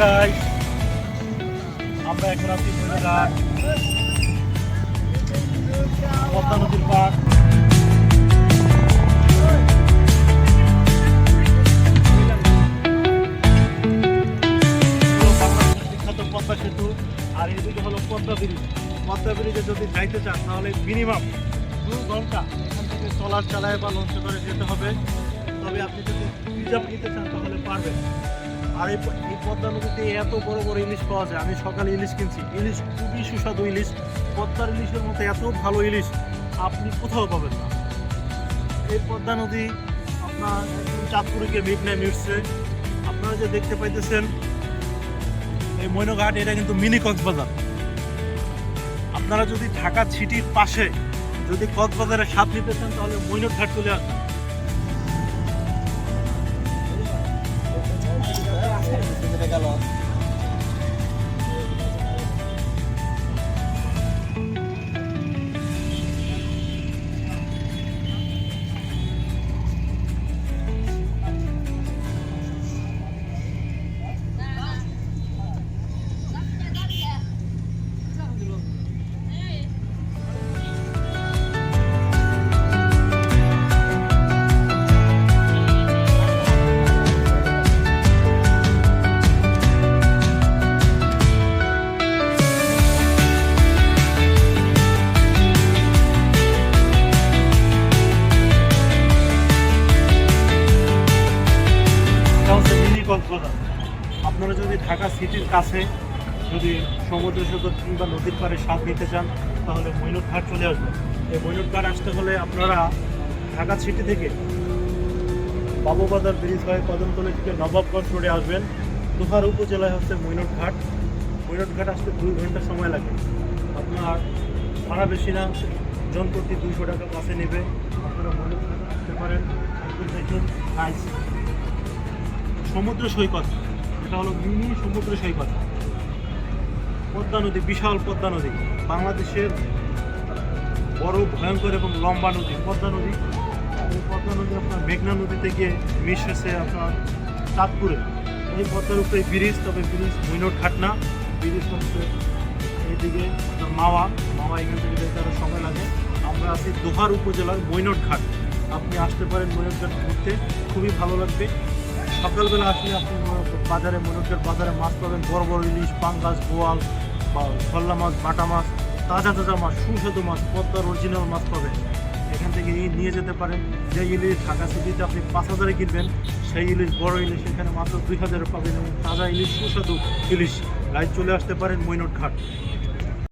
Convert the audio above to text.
Guys আমরা এখন আছি মহিলাঘাট পদ্মা নদীর পাড় পদ্মা সেতু, আর এদিকে হলো পদ্মা ব্রিজে। যদি যাইতে চান, তাহলে মিনিমাম দু ঘণ্টা এখান থেকে ট্রলার চালায় বা লঞ্চে করে যেতে হবে। তবে আপনি যদি রিজার্ভ নিতে চান, তাহলে পারবেন। আর এই পদ্মা নদীতে এত বড় বড় ইলিশ পাওয়া যায়। আমি সকালে ইলিশ কিনছি। ইলিশ খুবই সুস্বাদু ইলিশ। পদ্মার ইলিশের মতো এত ভালো ইলিশ, আপনি কোথাও পাবেন না। এই পদ্মা নদী আপনার চাঁদপুরিকে মিট মিটছে আপনারা যে দেখতে পাইতেছেন, এই মৈনঘাট এটা কিন্তু মিনি কক্সবাজার আপনারা যদি ঢাকা সিটির পাশে যদি কক্সবাজারে স্বাদ নিতে চান, তাহলে মৈনঘাট চলে আসবেন 谢谢各位。কক্সবাজার আপনারা যদি ঢাকা সিটির কাছে যদি সমুদ্র সৈকত কিংবা নদীর পাড়ে স্বাদ নিতে চান, তাহলে মৈনট ঘাট চলে আসবেন। এই মৈনট ঘাট আসতে হলে আপনারা ঢাকা সিটি থেকে বাবুবাজার ব্রিজ হয়ে কদমতলি থেকে নবাবগঞ্জ রোডে আসবেন। দুহার উপজেলায় হচ্ছে মৈনট ঘাট। আসতে দুই ঘণ্টা সময় লাগে। আপনার ভাড়া বেশি না জন প্রতি দুইশো টাকা কাছে নেবে। আপনারা মৈনট ঘাট আসতে পারেন। দেখুন সমুদ্র সৈকত। এটা হলো মিনি সমুদ্র সৈকত। পদ্মা নদী, বিশাল পদ্মা নদী। বাংলাদেশের বড়, ভয়ঙ্কর এবং লম্বা নদী। পদ্মা নদী, এই পদ্মা নদী আপনার মেঘনা নদীতে গিয়ে মিশেছে আপনার চাঁদপুরে। এই পদ্মার উপরে ব্রিজ, তবে ব্রিজ মৈনট ঘাট না ব্রিজ হচ্ছে এইদিকে আপনার মাওয়া। মাওয়া এখান থেকে যেতে আরও সময় লাগে। আমরা আছি দোহার উপজেলার মৈনট ঘাট। আপনি আসতে পারেন মৈনট ঘাট ঘুরতে। খুবই ভালো লাগবে। সকালবেলা আসলে আপনি বাজারে মনোজের বাজারে মাছ পাবেন, বড় বড় ইলিশ, পাঙ্গাস, বোয়াল বা ছল্লা মাছ, বাটা মাছ, তাজা তাজা মাছ, সুস্বাদু মাছ, পদ্মার অরিজিনাল মাছ পাবেন। এখান থেকে নিয়ে যেতে পারেন। যে ইলিশ ঢাকা সিটিতে আপনি পাঁচ হাজারে কিনবেন, সেই ইলিশ, বড় ইলিশ এখানে মাত্র দুই হাজারে পাবেন এবং তাজা ইলিশ, সুস্বাদু ইলিশ। গাড়ি চলে আসতে পারেন মৈনট ঘাট